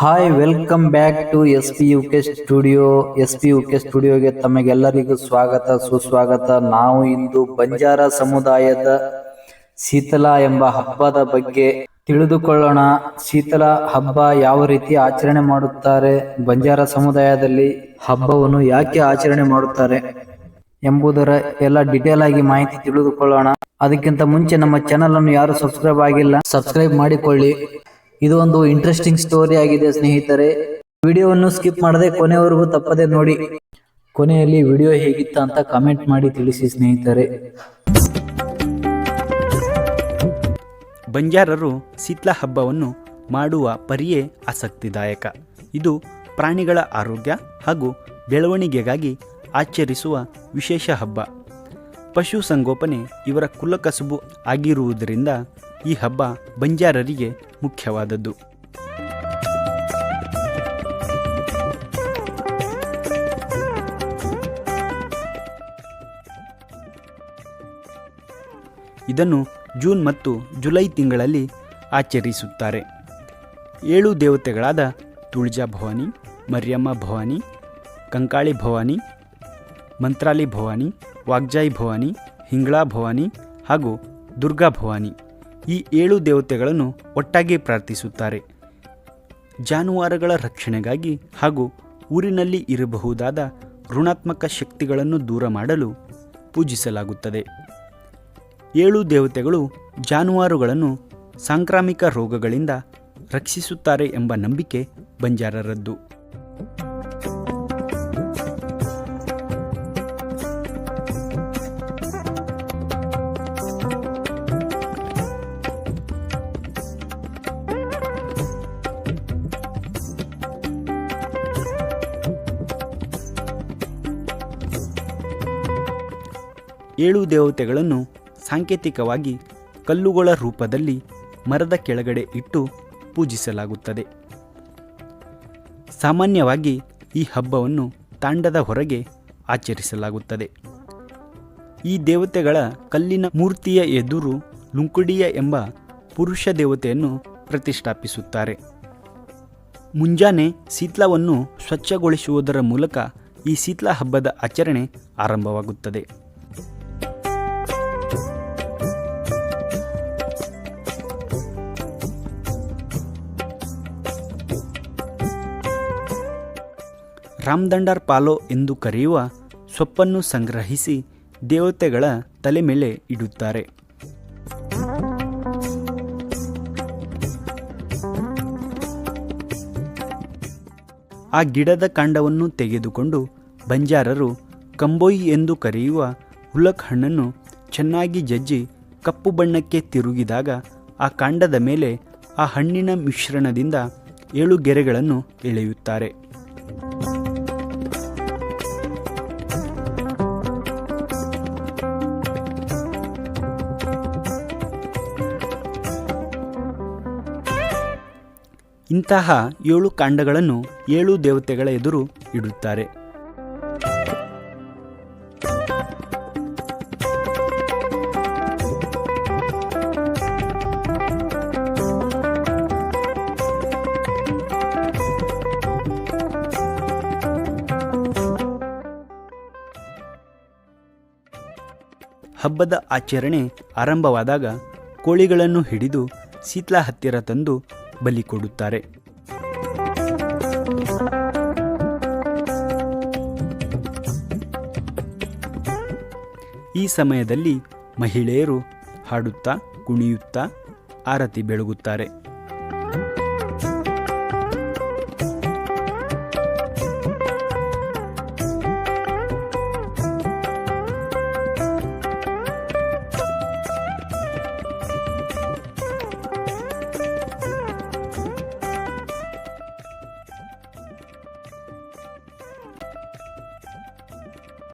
Hi welcome back to S P U K studio S P U K ಸ್ಟುಡಿಯೋಗೆ ತಮಗೆಲ್ಲರಿಗೂ ಸ್ವಾಗತ, ಸುಸ್ವಾಗತ. ನಾವು ಇಂದು ಬಂಜಾರ ಸಮುದಾಯದ ಶೀತಲಾ ಎಂಬ ಹಬ್ಬದ ಬಗ್ಗೆ ತಿಳಿದುಕೊಳ್ಳೋಣ. ಶೀತಲ ಹಬ್ಬ ಯಾವ ರೀತಿ ಆಚರಣೆ ಮಾಡುತ್ತಾರೆ, ಬಂಜಾರ ಸಮುದಾಯದಲ್ಲಿ ಹಬ್ಬವನ್ನು ಯಾಕೆ ಆಚರಣೆ ಮಾಡುತ್ತಾರೆ ಎಂಬುದರ ಎಲ್ಲ ಡಿಟೇಲ್ ಆಗಿ ಮಾಹಿತಿ ತಿಳಿದುಕೊಳ್ಳೋಣ. ಅದಕ್ಕಿಂತ ಮುಂಚೆ ನಮ್ಮ ಚಾನಲ್ ಅನ್ನು ಯಾರು ಸಬ್ಸ್ಕ್ರೈಬ್ ಆಗಿಲ್ಲ ಸಬ್ಸ್ಕ್ರೈಬ್ ಮಾಡಿಕೊಳ್ಳಿ. ಇದು ಒಂದು ಇಂಟ್ರೆಸ್ಟಿಂಗ್ ಸ್ಟೋರಿ ಆಗಿದೆ, ಸ್ನೇಹಿತರೆ. ವಿಡಿಯೋವನ್ನು ಸ್ಕಿಪ್ ಮಾಡದೆ ಕೊನೆವರೆಗೂ ತಪ್ಪದೆ ನೋಡಿ. ಕೊನೆಯಲ್ಲಿ ವಿಡಿಯೋ ಹೇಗಿತ್ತ ಅಂತ ಕಮೆಂಟ್ ಮಾಡಿ ತಿಳಿಸಿ, ಸ್ನೇಹಿತರೆ. ಬಂಜಾರರು ಶೀತ್ಲ ಹಬ್ಬವನ್ನು ಮಾಡುವ ಪರಿಯೇ ಆಸಕ್ತಿದಾಯಕ. ಇದು ಪ್ರಾಣಿಗಳ ಆರೋಗ್ಯ ಹಾಗೂ ಬೆಳವಣಿಗೆಗಾಗಿ ಆಚರಿಸುವ ವಿಶೇಷ ಹಬ್ಬ. ಪಶುಸಂಗೋಪನೆ ಇವರ ಕುಲಕಸುಬು ಆಗಿರುವುದರಿಂದ ಈ ಹಬ್ಬ ಬಂಜಾರರಿಗೆ ಮುಖ್ಯವಾದದ್ದು. ಇದನ್ನು ಜೂನ್ ಮತ್ತು ಜುಲೈ ತಿಂಗಳಲ್ಲಿ ಆಚರಿಸುತ್ತಾರೆ. ಏಳು ದೇವತೆಗಳಾದ ತುಳಜಾ ಭವಾನಿ, ಮರ್ಯಮ್ಮ ಭವಾನಿ, ಕಂಕಾಳಿ ಭವಾನಿ, ಮಂತ್ರಾಲಿ ಭವಾನಿ, ವಾಗ್ಜಾಯಿ ಭವಾನಿ ಹಿಂಗ್ಳಾ ಭವಾನಿ ಹಾಗೂ ದುರ್ಗಾ ಭವಾನಿ. ಈ ಏಳು ದೇವತೆಗಳನ್ನು ಒಟ್ಟಾಗಿ ಪ್ರಾರ್ಥಿಸುತ್ತಾರೆ. ಜಾನುವಾರುಗಳ ರಕ್ಷಣೆಗಾಗಿ ಹಾಗೂ ಊರಿನಲ್ಲಿ ಇರಬಹುದಾದ ಋಣಾತ್ಮಕ ಶಕ್ತಿಗಳನ್ನು ದೂರ ಮಾಡಲು ಪೂಜಿಸಲಾಗುತ್ತದೆ. ಏಳು ದೇವತೆಗಳು ಜಾನುವಾರುಗಳನ್ನು ಸಾಂಕ್ರಾಮಿಕ ರೋಗಗಳಿಂದ ರಕ್ಷಿಸುತ್ತಾರೆ ಎಂಬ ನಂಬಿಕೆ ಬಂಜಾರರದ್ದು. ಏಳು ದೇವತೆಗಳನ್ನು ಸಾಂಕೇತಿಕವಾಗಿ ಕಲ್ಲುಗಳ ರೂಪದಲ್ಲಿ ಮರದ ಕೆಳಗಡೆ ಇಟ್ಟು ಪೂಜಿಸಲಾಗುತ್ತದೆ. ಸಾಮಾನ್ಯವಾಗಿ ಈ ಹಬ್ಬವನ್ನು ತಾಂಡದ ಹೊರಗೆ ಆಚರಿಸಲಾಗುತ್ತದೆ. ಈ ದೇವತೆಗಳ ಕಲ್ಲಿನ ಮೂರ್ತಿಯ ಎದುರು ಲುಂಕುಡಿಯ ಎಂಬ ಪುರುಷ ದೇವತೆಯನ್ನು ಪ್ರತಿಷ್ಠಾಪಿಸುತ್ತಾರೆ. ಮುಂಜಾನೆ ಶೀತ್ಲವನ್ನು ಸ್ವಚ್ಛಗೊಳಿಸುವುದರ ಮೂಲಕ ಈ ಶೀತ್ಲ ಹಬ್ಬದ ಆಚರಣೆ ಆರಂಭವಾಗುತ್ತದೆ. ರಾಮದಂಡಾರ್ ಪಾಲೋ ಎಂದು ಕರೆಯುವ ಸೊಪ್ಪನ್ನು ಸಂಗ್ರಹಿಸಿ ದೇವತೆಗಳ ತಲೆ ಮೇಲೆ ಇಡುತ್ತಾರೆ. ಆ ಗಿಡದ ಕಾಂಡವನ್ನು ತೆಗೆದುಕೊಂಡು ಬಂಜಾರರು ಕಂಬೋಯಿ ಎಂದು ಕರೆಯುವ ಹುಲಕ್ ಹಣ್ಣನ್ನು ಚೆನ್ನಾಗಿ ಜಜ್ಜಿ ಕಪ್ಪು ಬಣ್ಣಕ್ಕೆ ತಿರುಗಿದಾಗ ಆ ಕಾಂಡದ ಮೇಲೆ ಆ ಹಣ್ಣಿನ ಮಿಶ್ರಣದಿಂದ ಏಳು ಗೆರೆಗಳನ್ನು ಎಳೆಯುತ್ತಾರೆ. ಇಂತಹ ಏಳು ಕಾಂಡಗಳನ್ನು ಏಳು ದೇವತೆಗಳ ಎದುರು ಇಡುತ್ತಾರೆ. ಹಬ್ಬದ ಆಚರಣೆ ಆರಂಭವಾದಾಗ ಕೋಳಿಗಳನ್ನು ಹಿಡಿದು ಶೀತ್ಲಾ ಹತ್ತಿರ ತಂದು ಬಲಿ ಕೊಡುತ್ತಾರೆ. ಈ ಸಮಯದಲ್ಲಿ ಮಹಿಳೆಯರು ಹಾಡುತ್ತಾ ಕುಣಿಯುತ್ತಾ ಆರತಿ ಬೆಳಗುತ್ತಾರೆ.